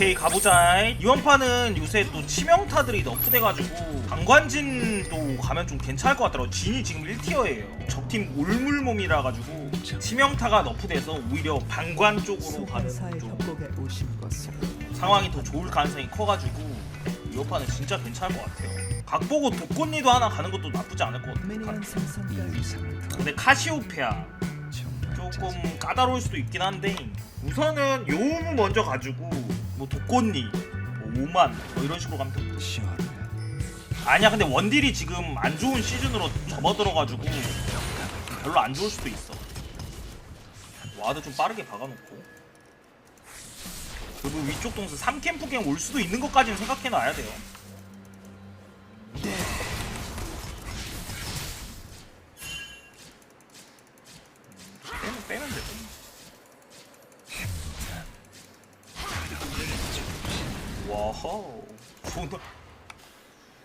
오케이 가보자 이번 판은 요새 또 치명타들이 너프돼가지고 방관진도 가면 좀 괜찮을 것 같더라고. 진이 지금 1티어예요. 적팀 올물몸이라 가지고 치명타가 너프돼서 오히려 방관 쪽으로 가는 좀 상황이 더 좋을 가능성이 커가지고 이번 판은 진짜 괜찮을 것 같아요. 각 보고 독꽃니도 하나 가는 것도 나쁘지 않을 것 같아요. 근데 카시오페아 조금 까다로울 수도 있긴 한데 우선은 요무 먼저 가지고 뭐 독꽃니 뭐 5만 뭐 이런 식으로 가면 돼. 아니야 근데 원딜이 지금 안 좋은 시즌으로 접어들어가지고 별로 안 좋을 수도 있어. 와드 좀 빠르게 박아놓고. 그리고 위쪽 동수 3캠프 갱 올 수도 있는 것까지는 생각해놔야 돼요. 빼면 빼면 돼 와우 존나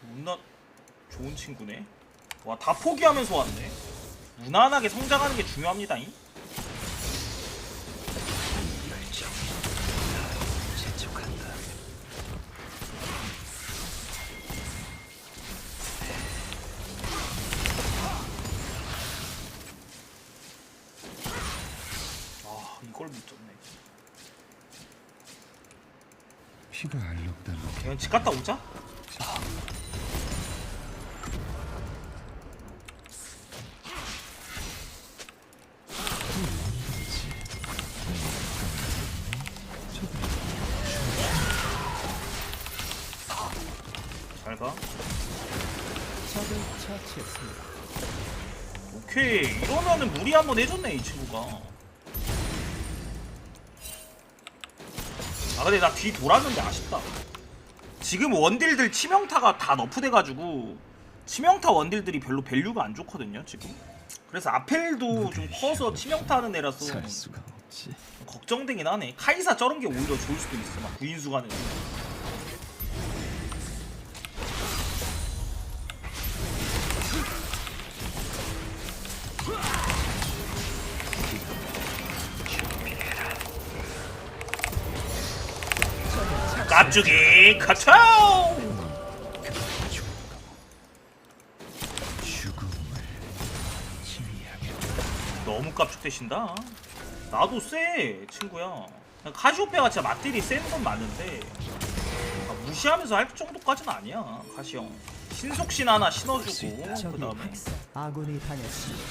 존나 좋은 친구네. 와 다 포기하면서 왔네. 무난하게 성장하는 게 중요합니다 잉? 피가 알록달록. 그냥 집 갔다 오자. 잘 가. 적을 처치했습니다. 오케이. 이러면은 무리 한번 해줬네 이 친구가 근데 나 뒤 돌았는데 아쉽다. 지금 원딜들 치명타가 다 너프돼가지고 치명타 원딜들이 별로 밸류가 안 좋거든요 지금. 그래서 아펠도 좀 커서 치명타 하는 애라서 살 수가 없지. 걱정되긴 하네. 카이사 저런 게 오히려 좋을 수도 있어 막 구인수 가는 거. 죽음을 지휘하게 너무 깝죽대신다. 나도 쎄 친구야. 카시오페가 진짜 맛들이 센 건 맞는데 아, 무시하면서 할 정도까지는 아니야 카시 형. 신속신 하나 신어주고 그 다음에. 아군이 당했습니다.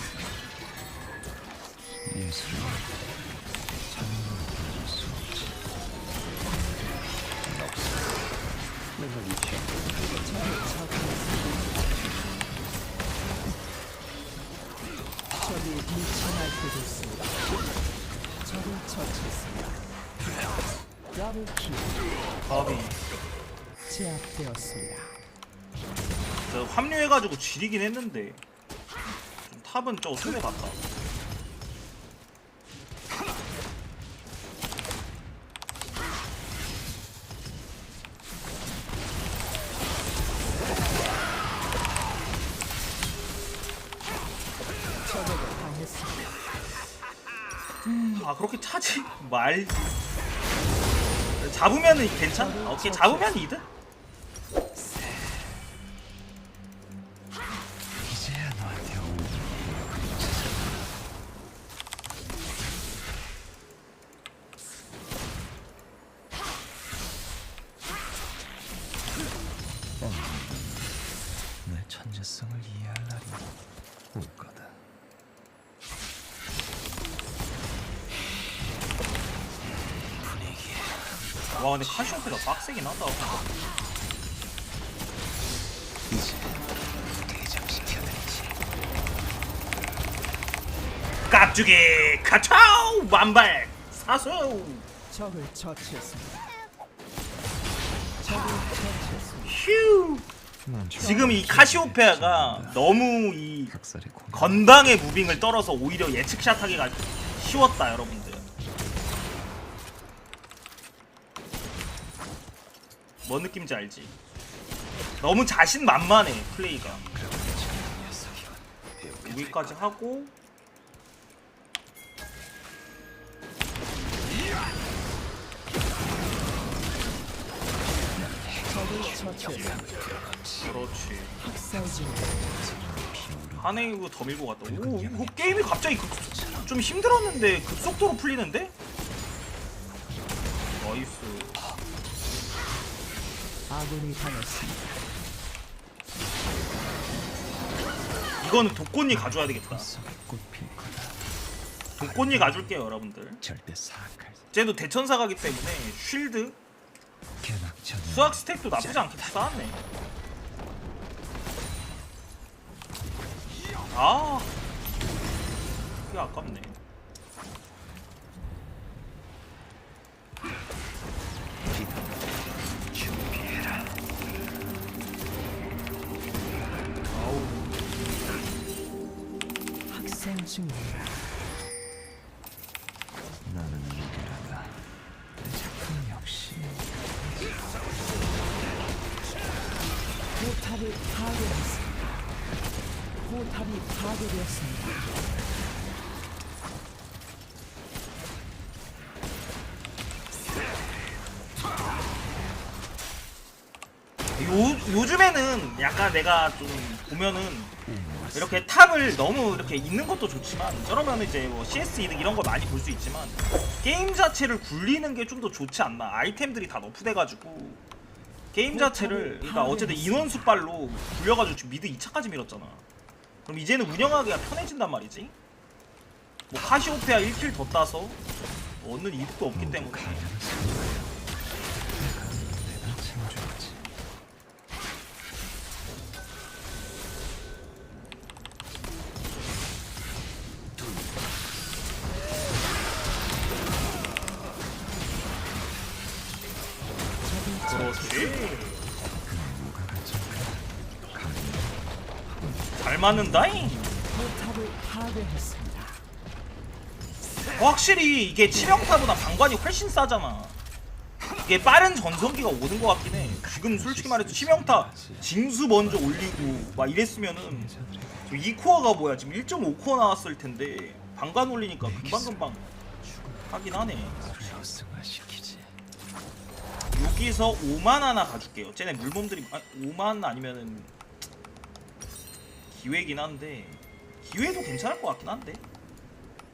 밥이 제압되었습니다. 저 합류해가지고 지리긴 했는데 좀 탑은 저거 손해 봤다 적에게 당했습니다. 아 그렇게 차지 말 잡으면은 괜찮아? 오케이 잡으면 이득? 이제야 너한테 오는 내 천재성을 이해할 날이 올거 와 근데 카시오페가 빡세긴 하다. 이제 대장시켜드리지. 깝죽이 카차오! 완발! 사수! 적을 처치했습니다. 적을 처치했습니다. 휴! 난 지금 이 카시오페아가 너무 이공 건방의 무빙을 떨어서 오히려 예측샷 하기가 쉬웠다 여러분들 뭔 느낌인지 알지? 너무 자신만만해 플레이가 여기까지 하고. 그렇지. 한행이고 더 밀고 갔다. 오, 이거 게임이 갑자기 급, 좀 힘들었는데 급속도로 풀리는데? 나이스. 아군이 당했습니다. 이거는 독꽃이 가져야 되겠다. 속에 꽃필 거다. 독꽃이 가줄게요, 여러분들. 절대 사악할 쟤도 대천사가기 때문에 쉴드. 수학 스택도 나쁘지 않게 다 쌓았네. 아, 꽤 아깝네. 중입니다. 나는 무결하다. 내 작품 역시 포탑을 파괴했습니다. 포탑이 파괴되었습니다. 요 요즘에는 약간 내가 좀 보면은 이렇게 탑을 너무 이렇게 있는 것도 좋지만 저러면 이제 뭐 CS 이득 이런 거 많이 볼 수 있지만 게임 자체를 굴리는 게 좀 더 좋지 않나. 아이템들이 다 너프돼가지고. 게임 자체를 그러니까 어쨌든 인원 수발로 굴려가지고 지금 미드 2차까지 밀었잖아. 그럼 이제는 운영하기가 편해진단 말이지. 뭐 카시오페아 1킬 더 따서 얻는 이득도 없기 때문에 잘 맞는다잉. 확실히 이게 치명타보다 방관이 훨씬 싸잖아. 이게 빠른 전성기가 오는 것 같긴 해. 지금 솔직히 말해서 치명타 징수 먼저 올리고 막 이랬으면은 지금 2코어가 뭐야? 지금 1.5코어 나왔을 텐데 방관 올리니까 금방금방 하긴 하네. 여기서 5만 하나 가줄게요. 쟤네 물몸들이 아, 5만 아니면은 기회긴 한데 기회도 괜찮을 것 같긴 한데.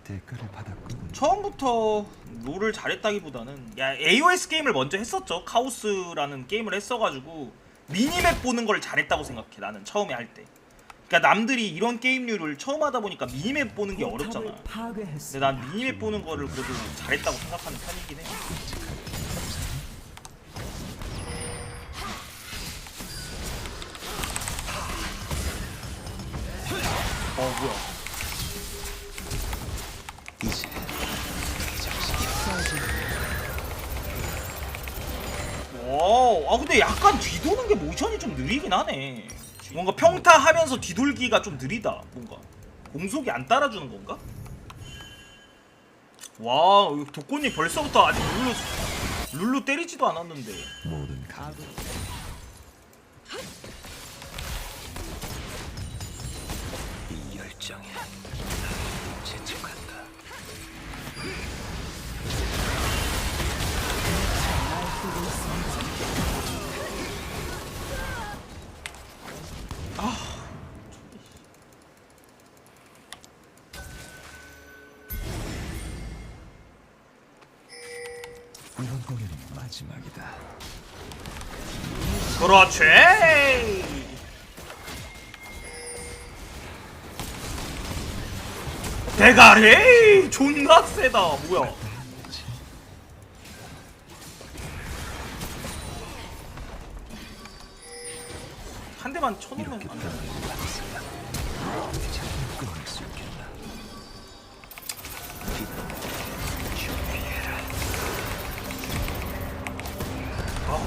대가를 받았군. 처음부터 롤을 잘했다기보다는 야 AOS 게임을 먼저 했었죠 카오스라는 게임을 했어가지고 미니맵 보는 걸 잘했다고 생각해 나는 처음에 할 때 그러니까 남들이 이런 게임류를 처음 하다 보니까 미니맵 보는 게 어렵잖아 근데. 난 미니맵 보는 거를 그래도 잘했다고 생각하는 편이긴 해 어 뭐야 이제 학살 중 와, 아 근데 약간 뒤도는 게 모션이 좀 느리긴 하네. 뭔가 평타 하면서 뒤돌기가 좀 느리다. 뭔가 공속이 안 따라주는 건가? 와, 이거 독꽃님 벌써부터 아직 룰루 룰루 때리지도 않았는데. 모든 가 아군 이 열정에 재촉한다. 있습니다. 이번 공연이 마지막이다. 그렇지. 대가리 존나 세다. 뭐야? 한 대만 쳐놓으면 안 돼.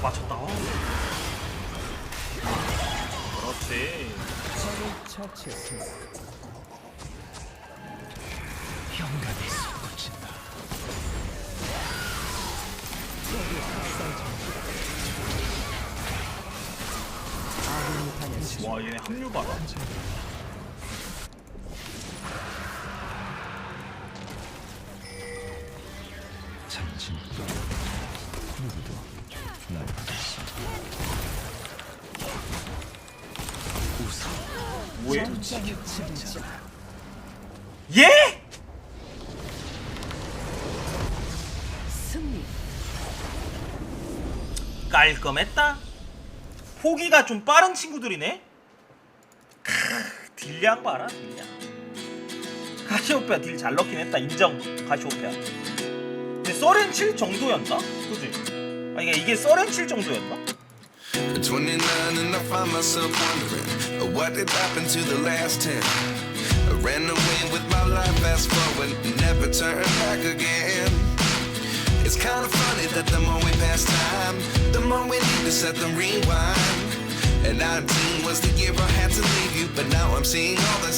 맞췄다. 아. 그렇지. 영감이 솟구친다. 적이 학살 중입니다. 아군이 당했습니다. 와 얘네 합류 봐라. 잠시 누구도 날. 예? 깔끔했다. 포기가 좀 빠른 친구들이네. 크, 딜량 봐라 딜량. 카시오페아 딜 잘 넣긴 했다 인정. 카시오페아. 근데 서렌 7 정도였나? 그지? 아 이게 이게 서렌 7 정도였나? 29 and I find myself wondering uh, what did happen to the last 10. I ran away with my life, fast forward, never turn back again. It's kind of funny that the more we pass time, the more we need to set the rewind. And 19 was the year I had to leave you, but now I'm seeing all the